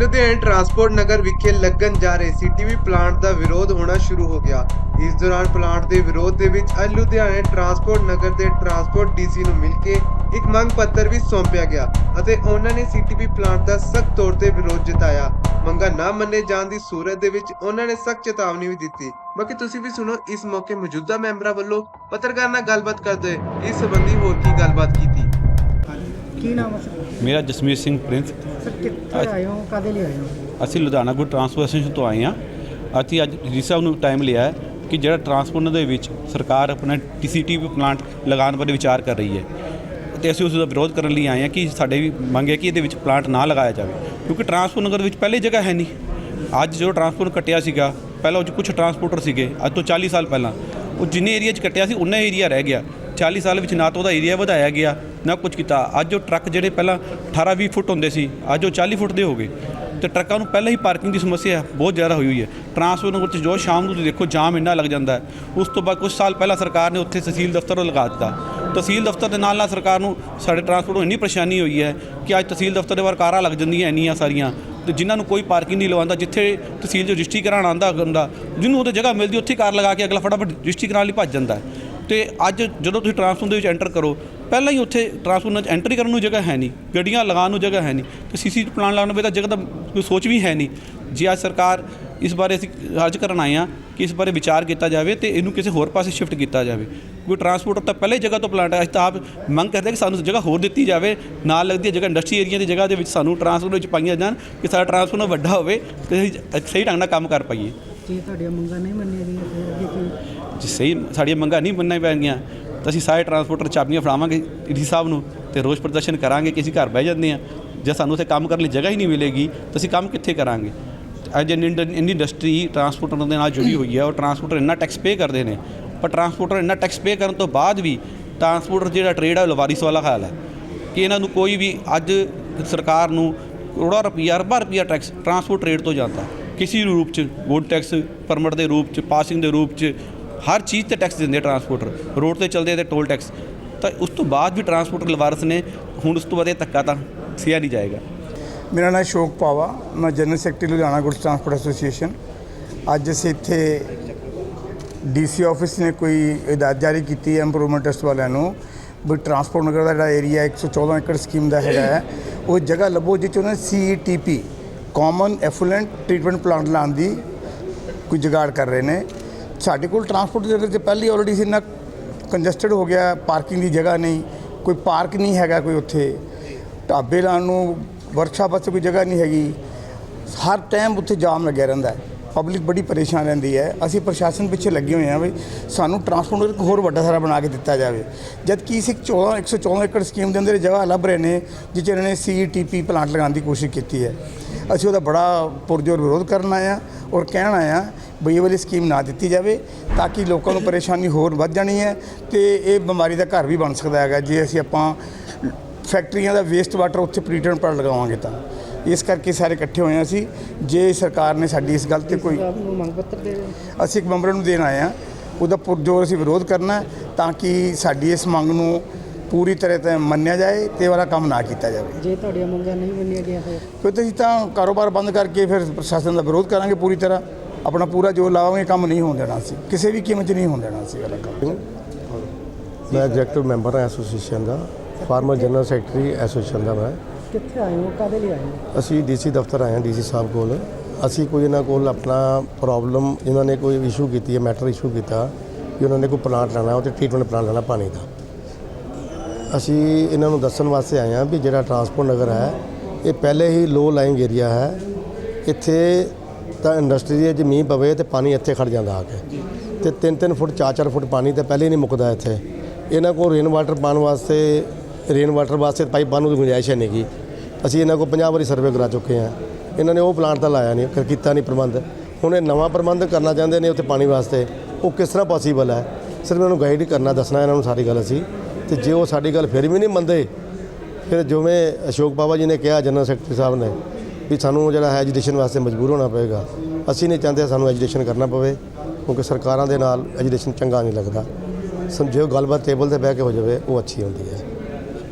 Ludhiana transport ਨਗਰ ਵਿਖੇ ਲੱਗਣ ਜਾ ਰਹੇ ਸੀਟੀਵੀ ਪਲਾਂਟ ਦਾ ਵਿਰੋਧ ਹੋਣਾ ਸ਼ੁਰੂ ਹੋ ਗਿਆ। ਇਸ ਦੌਰਾਨ ਪਲਾਂਟ ਦੇ ਵਿਰੋਧ ਦੇ ਵਿੱਚ ਅੱਜ ਲੁਧਿਆਣਾ ਟਰਾਂਸਪੋਰਟ ਨਗਰ ਦੇ ਟਰਾਂਸਪੋਰਟ ਡੀਸੀ ਨੂੰ ਮਿਲ ਕੇ ਇੱਕ ਮੰਗ ਪੱਤਰ ਵੀ ਸੌਂਪਿਆ ਗਿਆ ਅਤੇ ਉਹਨਾਂ ਨੇ ਸੀਟੀਵੀ ਪਲਾਂਟ ਦਾ ਸਖਤ ਤੌਰ ਤੇ ਵਿਰੋਧ ਜਤਾਇਆ। ਮੰਗਾਂ ਨਾ ਮੰਨੇ ਜਾਣ ਦੀ ਸੂਰਤ ਦੇ ਵਿੱਚ ਉਹਨਾਂ ਨੇ ਸਖਤ ਚੇਤਾਵਨੀ ਵੀ ਦਿੱਤੀ। ਬਾਕੀ ਤੁਸੀਂ ਵੀ ਸੁਣੋ, ਇਸ ਮੌਕੇ ਮੌਜੂਦਾ ਮੈਂਬਰਾਂ ਵੱਲੋਂ ਪੱਤਰਕਾਰ ਨਾਲ ਗੱਲਬਾਤ ਕਰਦੇ ਇਸ ਸੰਬੰਧੀ ਹੋਰ ਕੀ ਗੱਲਬਾਤ ਕੀਤੀ ਕੀ ਨਾਮ ਹੈ ਸਰ? ਮੇਰਾ ਜਸਮੀਤ ਸਿੰਘ ਪ੍ਰਿੰਸ। ਸਰ ਕਿੱਥੇ ਆਏ ਹੋ? ਕਾਦੇ ਲਈ ਆਏ ਹੋ? ਅਸੀਂ ਲੁਧਿਆਣਾ ਗੁੱਡ ਟਰਾਂਸਪੋਰਟੇਸ਼ਨ ਤੋਂ ਆਏ ਹਾਂ। ਅਸੀਂ ਅੱਜ ਡੀ ਸਾਹਿਬ ਨੂੰ ਟਾਈਮ ਲਿਆ ਹੈ ਕਿ ਜਿਹੜਾ ਟਰਾਂਸਪੋਰਟ ਦੇ ਵਿੱਚ ਸਰਕਾਰ ਆਪਣਾ ਟੀਸੀਟੀਵੀ ਪਲਾਂਟ ਲਗਾਉਣ ਬਾਰੇ ਵਿਚਾਰ ਕਰ ਰਹੀ ਹੈ। ਤੇ ਅਸੀਂ ਉਸ ਦਾ ਵਿਰੋਧ ਕਰਨ ਲਈ ਆਏ ਹਾਂ ਕਿ ਸਾਡੇ ਵੀ ਮੰਗ ਹੈ ਕਿ ਇਹਦੇ ਵਿੱਚ ਪਲਾਂਟ ਨਾ ਲਗਾਇਆ ਜਾਵੇ। ਕਿਉਂਕਿ ਟਰਾਂਸਪੋਰਟ ਨਗਰ ਵਿੱਚ ਪਹਿਲੇ ਜਗ੍ਹਾ ਹੈ ਨਹੀਂ। ਅੱਜ ਜੋ ਟਰਾਂਸਪੋਰਟ ਕੱਟਿਆ ਸੀਗਾ ਪਹਿਲਾਂ ਉਹ ਕੁਝ ਟਰਾਂਸਪੋਰਟਰ ਸੀਗੇ ਅੱਜ ਤੋਂ 40 ਸਾਲ ਪਹਿਲਾਂ। ਉਹ ਜਿੰਨੇ ਏਰੀਆ 'ਚ ਕੱਟਿਆ ਸੀ ਉਨਾ ਏਰੀਆ ਰਹਿ ਗਿਆ। 40 ਸਾਲ ਵਿੱਚ ਨਾ ਤਾਂ ਉਹਦਾ ਏਰੀਆ ਵਧਾਇਆ ਗਿਆ ਨਾ ਕੁਝ ਕੀਤਾ। ਅੱਜ ਉਹ ਟਰੱਕ ਜਿਹੜੇ ਪਹਿਲਾਂ 18 20 ਫੁੱਟ ਹੁੰਦੇ ਸੀ, ਅੱਜ ਉਹ 40 ਫੁੱਟ ਦੇ ਹੋ ਗਏ। ਤੇ ਟਰੱਕਾਂ ਨੂੰ ਪਹਿਲਾਂ ਹੀ ਪਾਰਕਿੰਗ ਦੀ ਸਮੱਸਿਆ ਬਹੁਤ ਜ਼ਿਆਦਾ ਹੋਈ ਹੋਈ ਹੈ। ਟਰਾਂਸਪੋਰਟ ਨਗਰ 'ਚ ਜੋ ਸ਼ਾਮ ਨੂੰ ਤੁਸੀਂ ਦੇਖੋ, ਜਾਮ ਇੰਨਾ ਲੱਗ ਜਾਂਦਾ ਹੈ। ਉਸ ਤੋਂ ਬਾਅਦ ਕੁਝ ਸਾਲ ਪਹਿਲਾਂ ਸਰਕਾਰ ਨੇ ਉੱਥੇ ਤਹਿਸੀਲ ਦਫ਼ਤਰ ਲਗਾ ਦਿੱਤਾ। ਤਹਿਸੀਲ ਦਫ਼ਤਰ ਦੇ ਨਾਲ ਨਾਲ ਸਰਕਾਰ ਨੂੰ ਸਾਡੇ ਟਰਾਂਸਪੋਰਟ ਨੂੰ ਇੰਨੀ ਪਰੇਸ਼ਾਨੀ ਹੋਈ ਹੈ ਕਿ ਅੱਜ ਤਹਿਸੀਲ ਦਫ਼ਤਰ ਦੇ ਬਾਹਰ ਕਾਰਾਂ ਲੱਗ ਜਾਂਦੀਆਂ ਇੰਨੀਆਂ ਸਾਰੀਆਂ। ਤੇ ਜਿਨ੍ਹਾਂ ਨੂੰ ਕੋਈ ਪਾਰਕਿੰਗ ਨਹੀਂ ਲਵਾਉਂਦਾ, ਜਿੱਥੇ ਤਹਿਸੀਲ ਜੋ ਰਜਿਸਟਰੀ ਕਰਾਉਣ ਆਉਂਦਾ ਹੁੰਦਾ, ਜਿਹਨੂੰ ਉਹਦੇ ਜਗ੍ਹਾ ਮਿਲਦੀ, ਉੱਥੇ ਕਾਰ ਲਗਾ ਕੇ ਅਗਲਾ ਫਟਾਫਟ ਰਜਿਸਟਰੀ ਕਰਾਉਣ ਲਈ ਭੱਜ ਜਾਂਦਾ ਹੈ। ਤੇ ਅੱਜ ਜਦੋਂ ਤੁਸੀਂ ਟਰਾਂਸਪੋਰਟ ਦੇ ਵਿੱਚ ਐਂਟਰ ਕਰੋ, ਪਹਿਲਾਂ ਹੀ ਉੱਥੇ ਟਰਾਂਸਪੋਰਟ 'ਚ ਐਂਟਰੀ ਕਰਨ ਨੂੰ ਜਗ੍ਹਾ ਹੈ ਨਹੀਂ, ਗੱਡੀਆਂ ਲਗਾਉਣ ਨੂੰ ਜਗ੍ਹਾ ਹੈ ਨਹੀਂ, ਤੇ ਸੀਸੀ ਪਲਾਨ ਲਾਉਣ ਨੂੰ ਤਾਂ ਜਗ੍ਹਾ ਦਾ ਕੋਈ ਸੋਚ ਵੀ ਹੈ ਨਹੀਂ। ਜੇ ਅੱਜ ਸਰਕਾਰ ਇਸ ਬਾਰੇ ਅਸੀਂ ਅਰਜ਼ ਕਰਨ ਆਏ ਹਾਂ ਕਿ ਇਸ ਬਾਰੇ ਵਿਚਾਰ ਕੀਤਾ ਜਾਵੇ ਤੇ ਇਹਨੂੰ ਕਿਸੇ ਹੋਰ ਪਾਸੇ ਸ਼ਿਫਟ ਕੀਤਾ ਜਾਵੇ। ਕੋਈ ਟਰਾਂਸਪੋਰਟ ਤਾਂ ਪਹਿਲੇ ਜਗ੍ਹਾ ਤੋਂ ਪਲਾਂਟ ਹੈ ਤਾਂ ਆਪ ਮੰਗ ਕਰਦੇ ਕਿ ਸਾਨੂੰ ਜਗ੍ਹਾ ਹੋਰ ਦਿੱਤੀ ਜਾਵੇ, ਨਾਲ ਲੱਗਦੀ ਹੈ ਜਗ੍ਹਾ ਇੰਡਸਟਰੀ ਏਰੀਆ ਦੀ ਜਗ੍ਹਾ ਦੇ ਵਿੱਚ ਸਾਨੂੰ ਟਰਾਂਸਪੋਰਟ ਵਿੱਚ ਪਾਈਆਂ ਜਾਣ, ਕਿ ਸਾਡਾ ਟਰਾਂਸਪੋਰਟ ਵੱਡਾ ਹੋਵੇ ਤੇ ਅਸੀਂ ਸਹੀ ਢੰਗ ਨਾਲ ਕੰਮ ਕਰ ਪਾਈਏ। ਜੇ ਤੁਹਾਡੀਆਂ ਮੰਗਾਂ ਨਹੀਂ ਮੰਨੀਆਂ ਗਈਆਂ, ਫਿਰ ਅੱਗੇ ਕੀ ਜੇ ਸਹੀ ਸਾਡੀਆਂ ਮੰਗਾਂ ਨਹੀਂ ਮੰਨਣਾ ਪੈਣਗੀਆਂ, ਤਾਂ ਅਸੀਂ ਸਾਰੇ ਟਰਾਂਸਪੋਰਟਰ ਚਾਬੀਆਂ ਫੜਾਵਾਂਗੇ ਡੀ ਸਾਹਿਬ ਨੂੰ ਤੇ ਰੋਸ ਪ੍ਰਦਰਸ਼ਨ ਕਰਾਂਗੇ ਕਿ ਅਸੀਂ ਘਰ ਬਹਿ ਜਾਂਦੇ ਆ ਜੇ ਸਾਨੂੰ ਉੱਥੇ ਕੰਮ ਕਰਨ ਲਈ ਜਗ੍ਹਾ ਹੀ ਨਹੀਂ ਮਿਲੇਗੀ, ਤਾਂ ਅਸੀਂ ਕੰਮ ਕਿੱਥੇ ਕਰਾਂਗੇ? ਅੱਜ ਇੰਨੀ ਇੰਡ- ਇੰਨੀ ਇੰਡਸਟਰੀ ਟਰਾਂਸਪੋਰਟਰ ਦੇ ਨਾਲ ਜੁੜੀ ਹੋਈ ਹੈ, ਉਹ ਟਰਾਂਸਪੋਰਟਰ ਇੰਨਾ ਟੈਕਸ ਪੇ ਕਰਦੇ ਨੇ, ਪਰ ਟਰਾਂਸਪੋਰਟਰ ਇੰਨਾ ਟੈਕਸ ਪੇ ਕਰਨ ਤੋਂ ਬਾਅਦ ਵੀ ਟਰਾਂਸਪੋਰਟਰ ਜਿਹੜਾ ਟ੍ਰੇਡ ਹੈ ਉਹ ਲਵਾਰਿਸ ਵਾਲਾ ਹਾਲ ਹੈ ਕਿ ਇਹਨਾਂ ਨੂੰ ਕੋਈ ਵੀ ਅੱਜ ਸਰਕਾਰ ਨੂੰ ਕਰੋੜਾਂ ਰੁਪਈਆ, ਅਰਬਾਂ ਰੁਪਈਆ ਟੈਕਸ ਟਰਾਂਸਪੋਰਟ ਟ੍ਰੇਡ ਤੋਂ ਜਾਂਦਾ। ਕਿਸੇ ਰੂਪ ਚ ਗੋਡ ਟੈਕਸ ਪਰਮਿਟ ਦੇ ਰੂਪ ਚ ਪਾਸਿੰਗ ਦੇ ਰੂਪ ਚ ਹਰ ਚੀਜ਼ ਤੇ ਟੈਕਸ ਦਿੰਦੇ ਆ ਟਰਾਂਸਪੋਰਟਰ ਰੋਡ ਤੇ ਚੱਲਦੇ ਆ ਤੇ ਟੋਲ ਟੈਕਸ ਤਾਂ ਉਸ ਤੋਂ ਬਾਅਦ ਵੀ ਟਰਾਂਸਪੋਰਟਰ ਲਵਾਰਸ ਨੇ, ਹੁਣ ਉਸ ਤੋਂ ਬਾਅਦ ਇਹ ਧੱਕਾ ਤਾਂ ਸਿਆ ਨਹੀਂ ਜਾਏਗਾ। ਮੇਰਾ ਨਾਮ ਸ਼ੋਕ ਪਾਵਾ, ਮੈਂ general secretary Ludhiana goods transport association ਅੱਜ ਅਸੀਂ ਇੱਥੇ ਡੀਸੀ ਆਫਿਸ ਨੇ ਕੋਈ ਹਦਾਇਤ ਜਾਰੀ ਕੀਤੀ ਹੈ ਇੰਪਰੂਵਮੈਂਟ ਟੈਸਟ ਵਾਲਿਆਂ ਨੂੰ, ਵੀ ਟਰਾਂਸਪੋਰਟ ਨਗਰ ਦਾ ਜਿਹੜਾ ਏਰੀਆ 114 ਏਕੜ ਸਕੀਮ ਦਾ ਹੈਗਾ ਹੈ, ਉਹ ਜਗ੍ਹਾ ਲੱਭੋ ਜਿਹ 'ਚ ਉਹਨਾਂ CETP common effluent treatment plant ਲਾਉਣ ਦੀ ਕੋਈ ਜਗਾੜ ਕਰ ਰਹੇ ਨੇ। ਸਾਡੇ ਕੋਲ ਟਰਾਂਸਪੋਰਟ ਦੇ ਵਿੱਚ ਪਹਿਲੀ ਆਲਰੇਡੀ ਸੀ ਨਾ ਕੰਜਸਟਡ ਹੋ ਗਿਆ ਪਾਰਕਿੰਗ ਦੀ ਜਗ੍ਹਾ ਨਹੀਂ, ਕੋਈ ਪਾਰਕ ਨਹੀਂ ਹੈਗਾ ਕੋਈ ਉੱਥੇ। ਢਾਬੇ ਲਾਉਣ ਨੂੰ ਵਰਕਸ਼ਾਪ ਵਾਸਤੇ ਕੋਈ ਜਗ੍ਹਾ ਨਹੀਂ ਹੈਗੀ। ਹਰ ਟਾਈਮ ਉੱਥੇ ਜਾਮ ਲੱਗਿਆ ਰਹਿੰਦਾ ਪਬਲਿਕ ਬੜੀ ਪਰੇਸ਼ਾਨ ਰਹਿੰਦੀ ਹੈ। ਅਸੀਂ ਪ੍ਰਸ਼ਾਸਨ ਪਿੱਛੇ ਲੱਗੇ ਹੋਏ ਹਾਂ ਵੀ ਸਾਨੂੰ ਟਰਾਂਸਪੋਰਟ ਇੱਕ ਹੋਰ ਵੱਡਾ ਸਾਰਾ ਬਣਾ ਕੇ ਦਿੱਤਾ ਜਾਵੇ। ਜਦ ਕਿ ਇਸ ਇੱਕ 14 114 ਏਕੜ ਸਕੀਮ ਦੇ ਅੰਦਰ ਇਹ ਜਗ੍ਹਾ ਲੱਭ ਰਹੇ ਨੇ ਜਿਸ ਇਹਨਾਂ ਨੇ ਸੀਈਟੀਪੀ ਪਲਾਂਟ ਲਗਾਉਣ ਦੀ ਕੋਸ਼ਿਸ਼ ਕੀਤੀ ਹੈ। ਅਸੀਂ ਉਹਦਾ ਬੜਾ ਪੁਰਜੋਰ ਵਿਰੋਧ ਕਰਨ ਆਏ ਹਾਂ ਔਰ ਕਹਿਣ ਆਏ ਇਹ ਵਾਲੀ ਸਕੀਮ ਨਾ ਦਿੱਤੀ ਜਾਵੇ ਤਾਂ ਕਿ ਲੋਕਾਂ ਨੂੰ ਪਰੇਸ਼ਾਨੀ ਹੋਰ ਵੱਧ ਜਾਣੀ ਹੈ ਤੇ ਇਹ ਬਿਮਾਰੀ ਦਾ ਘਰ ਵੀ ਬਣ ਸਕਦਾ ਹੈਗਾ। ਜੇ ਅਸੀਂ ਆਪਾਂ ਫੈਕਟਰੀਆਂ ਦਾ ਵੇਸਟ ਵਾਟਰ ਉੱਥੇ ਟ੍ਰੀਟਮੈਂਟ ਪਰ ਲਗਾਵਾਂਗੇ ਤਾਂ। ਇਸ ਕਰਕੇ ਸਾਰੇ ਇਕੱਠੇ ਹੋਏ ਹਾਂ ਅਸੀਂ। ਜੇ ਸਰਕਾਰ ਨੇ ਸਾਡੀ ਇਸ ਗੱਲ ਤੇ ਕੋਈ ਮੰਗ ਪੱਤਰ ਦੇ। ਅਸੀਂ ਇੱਕ ਮੈਂਬਰ ਨੂੰ ਦੇਣ ਆਏ ਹਾਂ। ਉਹਦਾ ਪੁਰਜੋਰ ਅਸੀਂ ਵਿਰੋਧ ਕਰਨਾ ਤਾਂ ਕਿ ਸਾਡੀ ਇਸ ਮੰਗ ਨੂੰ ਪੂਰੀ ਤਰ੍ਹਾਂ ਤੇ ਮੰਨਿਆ ਜਾਏ ਤੇ ਵਾਲਾ ਕੰਮ ਨਾ ਕੀਤਾ ਜਾਵੇ। ਜੇ ਤੁਹਾਡੀਆਂ ਮੰਗਾਂ ਨਹੀਂ ਮੰਨੀਆਂ ਗਈਆਂ ਫਿਰ? ਫਿਰ ਤਾਂ ਕਾਰੋਬਾਰ ਬੰਦ ਕਰਕੇ ਫਿਰ ਪ੍ਰਸ਼ਾਸਨ ਦਾ ਵਿਰੋਧ ਕਰਾਂਗੇ ਪੂਰੀ ਤਰ੍ਹਾਂ। ਆਪਣਾ ਪੂਰਾ ਜੋ ਲਾਵਾਂਗੇ ਕੰਮ ਨਹੀਂ ਹੋਣ ਦੇਣਾ ਸੀ। ਕਿਸੇ ਵੀ ਕੀਮਤ 'ਚ ਨਹੀਂ ਹੋਣ ਦੇਣਾ ਸੀ। ਵਾਲਾ ਕੰਮ ਮੈਂ ਐਗਜ਼ੈਕਟਿਵ ਮੈਂਬਰ ਹਾਂ ਐਸੋਸੀਏਸ਼ਨ ਦਾ। ਫਾਰਮਰ ਜਨਰਲ ਸੈਕਟਰੀ ਐਸੋਸੀਏਸ਼ਨ ਦਾ ਮੈਂ। ਕਿੱਥੇ ਆਏ ਹੋ? ਕਾਦੇ ਲਈ ਆਏ ਹੋ? ਅਸੀਂ ਡੀਸੀ ਦਫ਼ਤਰ ਆਏ ਹਾਂ ਡੀਸੀ ਸਾਹਿਬ ਕੋਲ। ਅਸੀਂ ਕੋਈ ਇਹਨਾਂ ਕੋਲ ਆਪਣਾ ਪ੍ਰੋਬਲਮ ਇਹਨਾਂ ਨੇ ਕੋਈ ਇਸ਼ੂ ਕੀਤੀ ਹੈ ਮੈਟਰ ਇਸ਼ੂ ਕੀਤਾ ਕਿ ਉਹਨਾਂ ਨੇ ਕੋਈ ਪਲਾਂਟ ਲੈਣਾ ਉਹ ਤੇ ਟ੍ਰੀਟਮੈਂਟ ਪਲਾਂਟ ਲੈਣਾ ਪਾਣੀ ਦਾ। ਅਸੀਂ ਇਹਨਾਂ ਨੂੰ ਦੱਸਣ ਵਾਸਤੇ ਆਏ ਹਾਂ ਵੀ ਜਿਹੜਾ ਟਰਾਂਸਪੋਰਟ ਨਗਰ ਹੈ ਇਹ ਪਹਿਲੇ ਹੀ ਲੋ ਲਾਈਂਗ ਏਰੀਆ ਹੈ। ਇੱਥੇ ਤਾਂ ਇੰਡਸਟਰੀ ਦੇ ਜੇ ਮੀਂਹ ਪਵੇ ਤੇ ਪਾਣੀ ਇੱਥੇ ਖੜ ਜਾਂਦਾ ਆ ਕੇ। ਤੇ 3-3 ਫੁੱਟ 4-4 ਫੁੱਟ ਪਾਣੀ ਤਾਂ ਪਹਿਲੇ ਨਹੀਂ ਮੁੱਕਦਾ ਇੱਥੇ। ਇਹਨਾਂ ਕੋਲ ਰੇਨ ਵਾਟਰ ਪਾਉਣ ਵਾਸਤੇ ਰੇਨ ਵਾਟਰ ਵਾਸਤੇ ਪਾਈਪ ਪਾਉਣ ਨੂੰ ਗੁੰਜਾਇਸ਼ ਨਹੀਂ ਗੀ। ਅਸੀਂ ਇਹਨਾਂ ਕੋਲ 50 ਵਾਰੀ ਸਰਵੇ ਕਰਾ ਚੁੱਕੇ ਹਾਂ। ਇਹਨਾਂ ਨੇ ਉਹ ਪਲਾਂਟ ਤਾਂ ਲਾਇਆ ਨਹੀਂ ਕਰ ਕੀਤਾ ਨਹੀਂ ਪ੍ਰਬੰਧ। ਹੁਣ ਇਹ ਨਵਾਂ ਪ੍ਰਬੰਧ ਕਰਨਾ ਚਾਹੁੰਦੇ ਨੇ ਉੱਥੇ ਪਾਣੀ ਵਾਸਤੇ। ਉਹ ਕਿਸ ਤਰ੍ਹਾਂ ਪੋਸੀਬਲ ਹੈ? ਸਿਰਫ ਇਹਨਾਂ ਨੂੰ ਗਾਈਡ ਕਰਨਾ ਦੱਸਣਾ ਇਹਨਾਂ ਨੂੰ ਸਾਰੀ ਗੱਲ ਅਸੀਂ। ਤੇ ਜੇ ਉਹ ਸਾਡੀ ਗੱਲ ਫਿਰ ਵੀ ਨਹੀਂ ਮੰਨਦੇ ਫਿਰ ਜਿਵੇਂ ਅਸ਼ੋਕ ਬਾਬਾ ਜੀ ਨੇ ਕਿਹਾ ਜਨਰਲ ਸੈਕਟਰੀ ਸਾਹਿਬ ਨੇ ਵੀ ਸਾਨੂੰ ਜਿਹੜਾ ਹੈ ਐਜੂਕੇਸ਼ਨ ਵਾਸਤੇ ਮਜਬੂਰ ਹੋਣਾ ਪਏਗਾ। ਅਸੀਂ ਨਹੀਂ ਚਾਹੁੰਦੇ ਸਾਨੂੰ ਐਜੂਕੇਸ਼ਨ ਕਰਨਾ ਪਵੇ, ਕਿਉਂਕਿ ਸਰਕਾਰਾਂ ਦੇ ਨਾਲ ਐਜੂਕੇਸ਼ਨ ਚੰਗਾ ਨਹੀਂ ਲੱਗਦਾ। ਸਮਝੋ ਗੱਲਬਾਤ ਟੇਬਲ ਤੇ ਬਹਿ ਕੇ ਹੋ ਜਾਵੇ, ਉਹ ਅੱਛੀ ਹੁੰਦੀ ਹੈ।